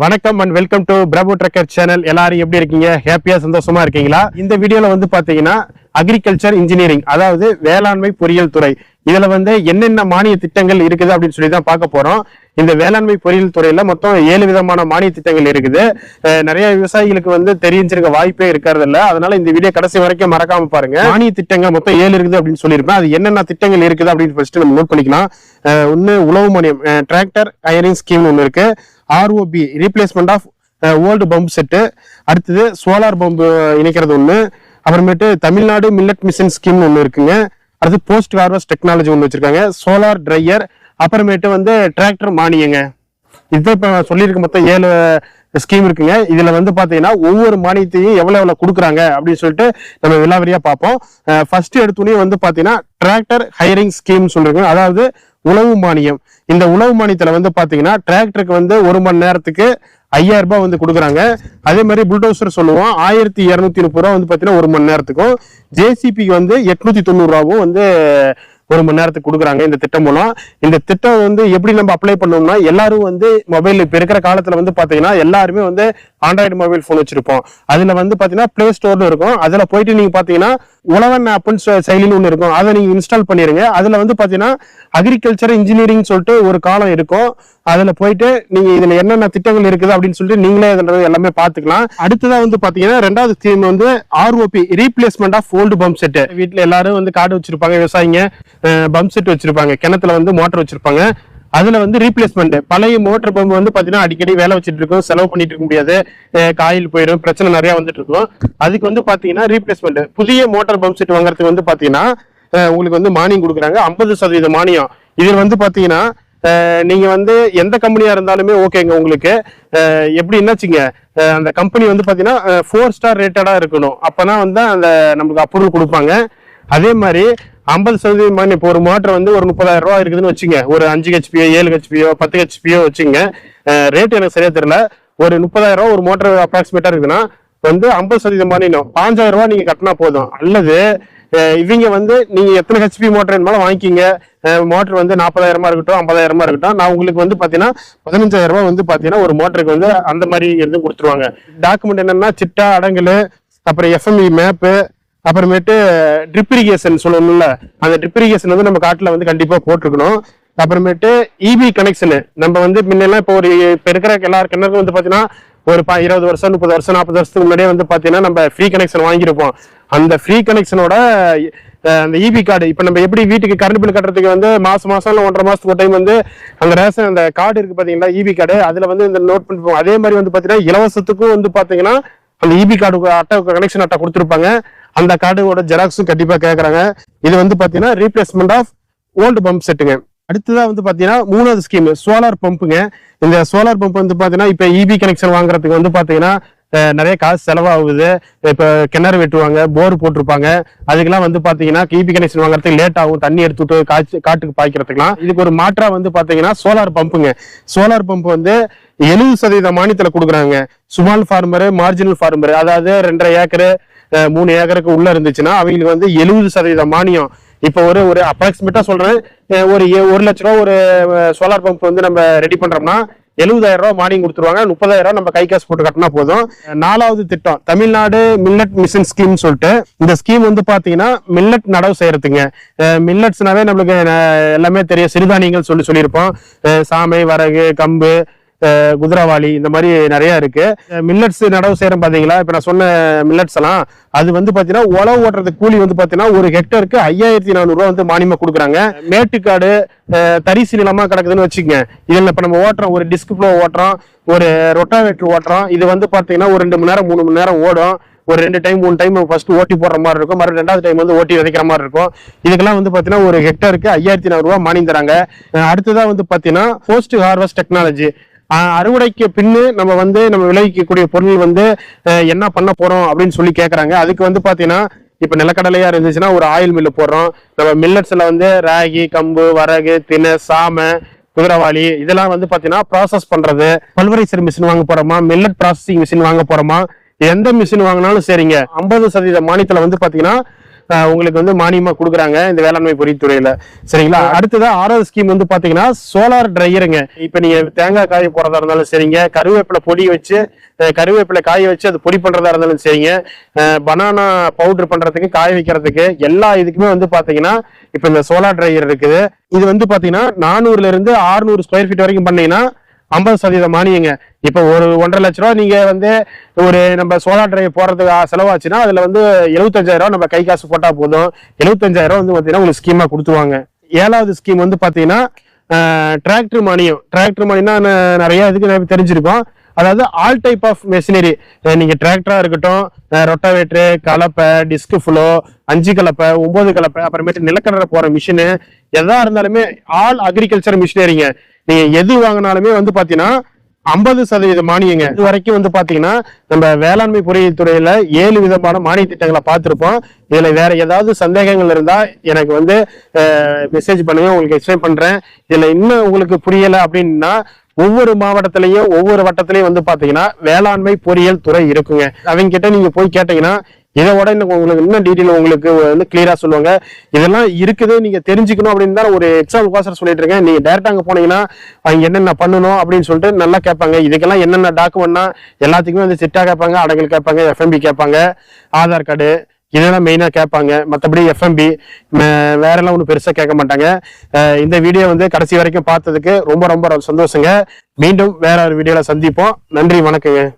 வணக்கம் and welcome to Prabhu trucker channel எல்லாரும் எப்படி இருக்கீங்க? ஹாப்பியா சந்தோஷமா இருக்கீங்களா? இந்த வீடியோல வந்து பாத்தீங்கன்னா அக்ரிகல்ச்சர் இன்ஜினியரிங் அதாவது வேளாண்மை பொறியியல் துறை. இதுல வந்து என்னென்ன மானிய திட்டங்கள் இருக்குது அப்படின்னு சொல்லி தான் பார்க்க போறோம். இந்த வேளாண்மை பொறியியல் துறையில மொத்தம் ஏழு விதமான மானிய திட்டங்கள் இருக்குது. நிறைய விவசாயிகளுக்கு வந்து தெரிஞ்சிருக்க வாய்ப்பே இருக்கிறது இல்ல அதனால இந்த வீடியோ கடைசி வரைக்கும் மறக்காம பாருங்க. மானிய திட்டங்கள் மொத்தம் ஏழு இருக்குது அப்படின்னு சொல்லியிருப்பேன். அது என்னென்ன திட்டங்கள் இருக்குது அப்படின்னு ஃபர்ஸ்ட் நம்ம நோட் பண்ணிக்கலாம். ஒன்னு உழவு மானியம் டிராக்டர் ஹயரிங் ஸ்கீம் ஒன்று இருக்கு. ROP replacement of old pump set அடுத்தது சோலார் பம்பு இணைக்கிறது ஒன்று அப்புறமேட்டு தமிழ்நாடு மில்லட் மிஷன் ஸ்கீம்னு ஒன்று இருக்குங்க. அடுத்து போஸ்ட் ஹார்வெஸ்ட் டெக்னாலஜி ஒன்று வச்சிருக்காங்க. சோலார் ட்ரையர் அப்புறமேட்டு வந்து டிராக்டர் மானியங்க. இதுதான் இப்போ சொல்லியிருக்க மொத்தம் ஏழு ஸ்கீம் இருக்குங்க. இதுல வந்து பாத்தீங்கன்னா ஒவ்வொரு மானியத்தையும் எவ்வளவு எவ்வளவு கொடுக்குறாங்க அப்படின்னு சொல்லிட்டு நம்ம விலாவரியா பார்ப்போம். ஃபர்ஸ்ட் எடுத்துனே வந்து பாத்தீங்கன்னா டிராக்டர் ஹையரிங் ஸ்கீம் சொல்றாங்க அதாவது உழவு மானியம். இந்த உழவு மானியத்துல வந்து பாத்தீங்கன்னா டிராக்டருக்கு வந்து ஒரு மணி நேரத்துக்கு ஐயாயிரம் ரூபாய் வந்து கொடுக்குறாங்க. அதே மாதிரி புல்டோசர் சொல்லுவோம். ஆயிரத்தி இரநூத்தி முப்பது ரூபா வந்து பாத்தீங்கன்னா ஒரு மணி நேரத்துக்கும். ஜேசிபிக்கு வந்து எட்நூத்தி தொண்ணூறுரூவாவும் வந்து ஒரு மணி நேரத்துக்கு கொடுக்குறாங்க இந்த திட்டம் மூலம். இந்த திட்டம் வந்து எப்படி நம்ம அப்ளை பண்ணோம்னா எல்லாரும் வந்து மொபைல் இப்ப இருக்கிற காலத்துல வந்து பாத்தீங்கன்னா எல்லாருமே வந்து ஆண்ட்ராய்டு மொபைல் போன் வச்சிருப்போம். அதுல வந்து பாத்தீங்கன்னா பிளே ஸ்டோர்னு இருக்கும். அதுல போயிட்டு நீங்க பாத்தீங்கன்னா உழவன் ஆப்னு செயலின்னு ஒன்று இருக்கும். அதை நீங்க இன்ஸ்டால் பண்ணிருங்க. அதுல வந்து பாத்தீங்கன்னா அக்ரிகல்ச்சர் இன்ஜினியரிங் சொல்லிட்டு ஒரு காலம் இருக்கும். அதுல போயிட்டு நீங்க இதுல என்னென்ன திட்டங்கள் இருக்குது அப்படின்னு சொல்லிட்டு நீங்களே அதுல எல்லாமே பாத்துக்கலாம் அடுத்ததா வந்து பாத்தீங்கன்னா ரெண்டாவது ஸ்கீம் வந்து ROP replacement of old pump set வீட்டுல எல்லாரும் வந்து காடு வச்சிருப்பாங்க விவசாயிங்க பம்ப் செட் வச்சிருப்பாங்க. கிணத்துல வந்து மோட்டர் வச்சிருப்பாங்க. அதுல வந்து ரீப்ளேஸ்மெண்ட் பழைய மோட்டர் பம்பு வந்து பாத்தீங்கன்னா அடிக்கடி வேலை வச்சுட்டு இருக்கும். செலவு பண்ணிட்டு இருக்க முடியாது. காயில் போயிடும். பிரச்சனை நிறைய வந்துட்டு இருக்கும். அதுக்கு வந்து பாத்தீங்கன்னா ரீப்ளேஸ்மெண்ட் புதிய மோட்டார் பம்ப் செட் வாங்குறதுக்கு வந்து பாத்தீங்கன்னா உங்களுக்கு வந்து மானியம் கொடுக்குறாங்க. ஐம்பது சதவீத மானியம். இதில் வந்து பாத்தீங்கன்னா நீங்க வந்து எந்த கம்பெனியா இருந்தாலுமே ஓகேங்க உங்களுக்கு. எப்படி எப்படின்னு அந்த கம்பெனி வந்து பாத்தீங்கன்னா ஃபோர் ஸ்டார் ரேட்டடா இருக்கணும். அப்பதான் வந்து அந்த நமக்கு அப்ரூவல் கொடுப்பாங்க. அதே மாதிரி ஐம்பது சதவீதம் மானியம் இப்போ ஒரு மோட்டர் வந்து ஒரு முப்பதாயிரம் ரூபா இருக்குதுன்னு வச்சுங்க. ஒரு அஞ்சு ஹெச்பியோ ஏழு ஹெச்பியோ பத்து ஹெச்பியோ வச்சுங்க. ரேட் எனக்கு சரியா தெரியல. ஒரு முப்பதாயிரம் ரூபா ஒரு மோட்டர் அப்ராக்சிமேட்டா இருக்குதுன்னா வந்து ஐம்பது சதவீதம் மானியம் பாஞ்சாயிரம் ரூபா நீங்க கட்டினா போதும். அல்லது இவங்க வந்து நீங்க எத்தனை ஹெச்பி மோட்டர் வேணுமாலும் வாங்கிக்கிங்க. மோட்டர் வந்து நாற்பதாயிரமா இருக்கட்டும் ஐம்பதாயிரமா இருக்கட்டும். நான் உங்களுக்கு வந்து பாத்தீங்கன்னா பதினஞ்சாயிரம் ரூபாய் வந்து பாத்தீங்கன்னா ஒரு மோட்டருக்கு வந்து அந்த மாதிரி இருந்து கொடுத்துருவாங்க. டாக்குமெண்ட் என்னன்னா சிட்டா அடங்கல் அப்புறம் எஃப்எம்இ மேப்பு அப்புறமேட்டு ட்ரிப் இரிகேஷன் சொல்லணும்ல. அந்த ட்ரிப் இரிகேஷன் வந்து நம்ம காட்டில் வந்து கண்டிப்பாக போட்டிருக்கணும். அப்புறமேட்டு இபி கனெக்ஷனு நம்ம வந்து முன்னெல்லாம் இப்போ ஒரு இப்போ இருக்கிற எல்லா கிணறுக்கும் வந்து பார்த்தீங்கன்னா ஒரு ப இருபது வருஷம் முப்பது வருஷம் நாற்பது வருஷத்துக்கு முன்னாடியே வந்து பார்த்தீங்கன்னா நம்ம ஃப்ரீ கனெக்ஷன் வாங்கியிருப்போம். அந்த ஃப்ரீ கனெக்ஷனோட அந்த இபி கார்டு இப்போ நம்ம எப்படி வீட்டுக்கு கரண்ட் பில் கட்டுறதுக்கு வந்து மாதம் மாதம் இல்லை ஒன்றரை மாதத்துக்கு ஒரு டைம் வந்து அந்த ரேஷன் அந்த கார்டு இருக்குது பாத்தீங்களா இபி கார்டு அதில் வந்து இந்த நோட் பண்ணிப்போம். அதே மாதிரி வந்து பார்த்தீங்கன்னா இலவசத்துக்கும் வந்து பார்த்தீங்கன்னா அந்த இபி கார்டு அட்டை கனெக்ஷன் அட்டை கொடுத்துருப்பாங்க. அந்த கார்டோட ஜெராக்ஸும் கண்டிப்பா கேட்கறாங்க இது வந்து பாத்தீங்கன்னா ரீப்ளேஸ்மெண்ட் ஆஃப் ஓல்டு பம்ப் செட்டுங்க அடுத்ததா வந்து பாத்தீங்கன்னா மூணாவது ஸ்கீம் சோலார் பம்புங்க இந்த சோலார் பம்ப் வந்து பாத்தீங்கன்னா இப்ப இபி கனெக்ஷன் வாங்குறதுக்கு வந்து பாத்தீங்கன்னா நிறைய காசு செலவாகுது. இப்ப கிணறு வெட்டுவாங்க போர் போட்டிருப்பாங்க. அதுக்கெல்லாம் வந்து பாத்தீங்கன்னா கிபி கனெக்ஷன் வாங்குறதுக்கு லேட் ஆகும். தண்ணி எடுத்துட்டு காய்ச்சி காட்டுக்கு பாய்க்கிறதுக்குலாம் இதுக்கு ஒரு மாற்றா வந்து பாத்தீங்கன்னா சோலார் பம்புங்க சோலார் பம்ப் வந்து எழுபது சதவீத மானியத்துல கொடுக்குறாங்க. சுமால் ஃபார்மரு மார்ஜினல் ஃபார்மரு அதாவது ரெண்டரை ஏக்கரு மூணு ஏக்கருக்கு உள்ள இருந்துச்சுன்னா அவங்களுக்கு வந்து எழுபது சதவீத மானியம். இப்போ ஒரு ஒரு அப்ராக்சிமேட்டா சொல்றேன். ஒரு ஏ- ஒரு லட்ச ரூபா ஒரு சோலார் பம்ப் வந்து நம்ம ரெடி பண்றோம்னா எழுபதாயிரம் ரூபாய் மானியம் கொடுத்துருவாங்க. முப்பதாயிரம் ரூபாய் நம்ம கை காசு போட்டு கட்டினா போதும். நாலாவது திட்டம் தமிழ்நாடு மில்லட் மிஷன் ஸ்கீம் சொல்லிட்டு இந்த ஸ்கீம் வந்து பாத்தீங்கன்னா மில்லட் நடவு செய்யறதுங்க. மில்லட்ஸ்னாவே நம்மளுக்கு எல்லாமே தெரியும். சிறுதானியங்கள் சொல்லி சொல்லியிருப்போம். சாமை வரகு கம்பு குதிரவாளி இந்த மாதிரி நிறைய இருக்கு. மில்லட்ஸ் நடவு செய்யறோம் பாத்தீங்களா? இப்ப நான் சொன்ன மில்லட்ஸ் எல்லாம் அது வந்து பாத்தீங்கன்னா உழவு ஓட்டுறது கூலி வந்து பாத்தீங்கன்னா ஒரு ஹெக்டருக்கு ஐயாயிரத்தி நானூறு ரூபா வந்து மானியமா கொடுக்குறாங்க. மேட்டுக்காடு தரிசு நிலமா கிடக்குதுன்னு வச்சுக்கோங்க. இதுல இப்ப நம்ம ஓட்டுறோம் ஒரு டிஸ்க் ஃப்ளோ ஓட்டுறோம் ஒரு ரொட்டாவேட்டர் ஓட்டுறோம். இது வந்து பாத்தீங்கன்னா ஒரு ரெண்டு மணி நேரம் மூணு மணி நேரம் ஓடும். ஒரு ரெண்டு டைம் மூணு டைம் ஃபர்ஸ்ட் ஓட்டி போடுற மாதிரி இருக்கும். மறுபடியும் ரெண்டாவது டைம் வந்து ஓட்டி விதைக்கிற மாதிரி இருக்கும். இதுக்கெல்லாம் வந்து பாத்தீங்கன்னா ஒரு ஹெக்டருக்கு ஐயாயிரத்தி நானூறு ரூபாய் மானியம் தராங்க. அடுத்ததாக வந்து பாத்தீங்கன்னா போஸ்ட் ஹார்வஸ்ட் டெக்னாலஜி அறுவடைக்கு பின்னு நம்ம வந்து நம்ம விளைவிக்கக்கூடிய பொருள் வந்து என்ன பண்ண போறோம் அப்படின்னு சொல்லி கேட்கறாங்க அதுக்கு வந்து பாத்தீங்கன்னா இப்ப நிலக்கடலையா இருந்துச்சுன்னா ஒரு ஆயில் மில்லு போடுறோம். நம்ம மில்லட்ஸ்ல வந்து ராகி கம்பு வரகு தினை சாமை குதிரவாளி இதெல்லாம் வந்து பாத்தீங்கன்னா ப்ராசஸ் பண்றது. பல்வரைசர் மிஷின் வாங்க போறோமா? மில்லட் ப்ராசஸிங் மிஷின் வாங்க போறோமா? எந்த மிஷின் வாங்கினாலும் சரிங்க. ஐம்பது சதவீத மானியத்துல வந்து பாத்தீங்கன்னா உங்களுக்கு வந்து மானியமாக கொடுக்குறாங்க இந்த வேளாண்மை பொறித்துறையில். சரிங்களா? அடுத்ததா ஆறாவது ஸ்கீம் வந்து பார்த்தீங்கன்னா சோலார் ட்ரையருங்க இப்போ நீங்கள் தேங்காய் காய போடுறதா இருந்தாலும் சரிங்க. கருவேப்பிலை பொடி வச்சு கருவேப்பிலை காய வச்சு அது பொடி பண்ணுறதா இருந்தாலும் சரிங்க. பனானா பவுடர் பண்ணுறதுக்கு காய வைக்கிறதுக்கு எல்லா இதுக்குமே வந்து பார்த்தீங்கன்னா இப்போ இந்த சோலார் ட்ரையர் இருக்குது. இது வந்து பார்த்தீங்கன்னா நானூறுலேருந்து ஆறுநூறு ஸ்கொயர் ஃபீட் வரைக்கும் பண்ணீங்கன்னா ஐம்பது சதவீதம் மானியங்க. இப்போ ஒரு ஒன்றரை லட்ச ரூபா நீங்க வந்து ஒரு நம்ம சோலார் டிரைவ் போடுறதுக்கு செலவாச்சுன்னா அதுல வந்து எழுபத்தஞ்சாயிரம் ரூபா நம்ம கை காசு போட்டா போதும். எழுபத்தஞ்சாயிரம் வந்து பாத்தீங்கன்னா உங்களுக்கு ஸ்கீமா கொடுத்துருவாங்க. ஏழாவது ஸ்கீம் வந்து பாத்தீங்கன்னா டிராக்டர் மானியம். டிராக்டர் மானியம்னா நிறையா நிறைய இதுக்கு நிறைய தெரிஞ்சிருக்கோம். அதாவது ஆல் டைப் ஆஃப் மெஷினரி நீங்க டிராக்டரா இருக்கட்டும் ரொட்டாவேட்ரு கலப்பை டிஸ்க் ஃப்ளோ அஞ்சு கலப்பை ஒன்பது கலப்பை அப்புறமேட்டு நிலக்கடலை போற மிஷினு எதா இருந்தாலுமே ஆல் அக்ரிகல்ச்சர் மிஷினரிங்க நீங்க எது வாங்கினாலுமே வந்து பாத்தீங்கன்னா ஐம்பது சதவீத மானியங்க. இது வரைக்கும் வந்து பாத்தீங்கன்னா நம்ம வேளாண்மை பொறியியல் துறையில ஏழு விதமான மானிய திட்டங்களை பார்த்திருப்போம். இதுல வேற ஏதாவது சந்தேகங்கள் இருந்தா எனக்கு வந்து மெசேஜ் பண்ணுங்க உங்களுக்கு எக்ஸ்பிளைன் பண்றேன். இதுல இன்னும் உங்களுக்கு புரியல அப்படின்னா ஒவ்வொரு மாவட்டத்திலையும் ஒவ்வொரு வட்டத்திலையும் வந்து பாத்தீங்கன்னா வேளாண்மை பொறியியல் துறை இருக்குங்க. அவங்க கிட்ட நீங்க போய் கேட்டீங்கன்னா இதை விட இன்னும் உங்களுக்கு இன்னும் டீட்டெயில் உங்களுக்கு வந்து கிளியரா சொல்லுவாங்க. இதெல்லாம் இருக்குது நீங்க தெரிஞ்சுக்கணும் அப்படின்னு தான் ஒரு எக்ஸாம் கோசர் சொல்லிட்டு இருக்கேன். நீங்க டேரக்டா அங்க போனீங்கன்னா அவங்க என்னென்ன பண்ணணும் அப்படின்னு சொல்லிட்டு நல்லா கேட்பாங்க. இதுக்கெல்லாம் என்னென்ன டாக்குமெண்ட்னா எல்லாத்துக்குமே வந்து சிட்டா கேட்பாங்க அடங்கல் கேட்பாங்க எஃப்எம்பி கேட்பாங்க ஆதார் கார்டு இதெல்லாம் மெயினாக கேட்பாங்க. மற்றபடி எஃப்எம்பி வேறெல்லாம் ஒன்றும் பெருசாக கேட்க மாட்டாங்க. இந்த வீடியோ வந்து கடைசி வரைக்கும் பார்த்ததுக்கு ரொம்ப ரொம்ப சந்தோஷங்க. மீண்டும் வேற ஒரு வீடியோவில் சந்திப்போம். நன்றி வணக்கங்க.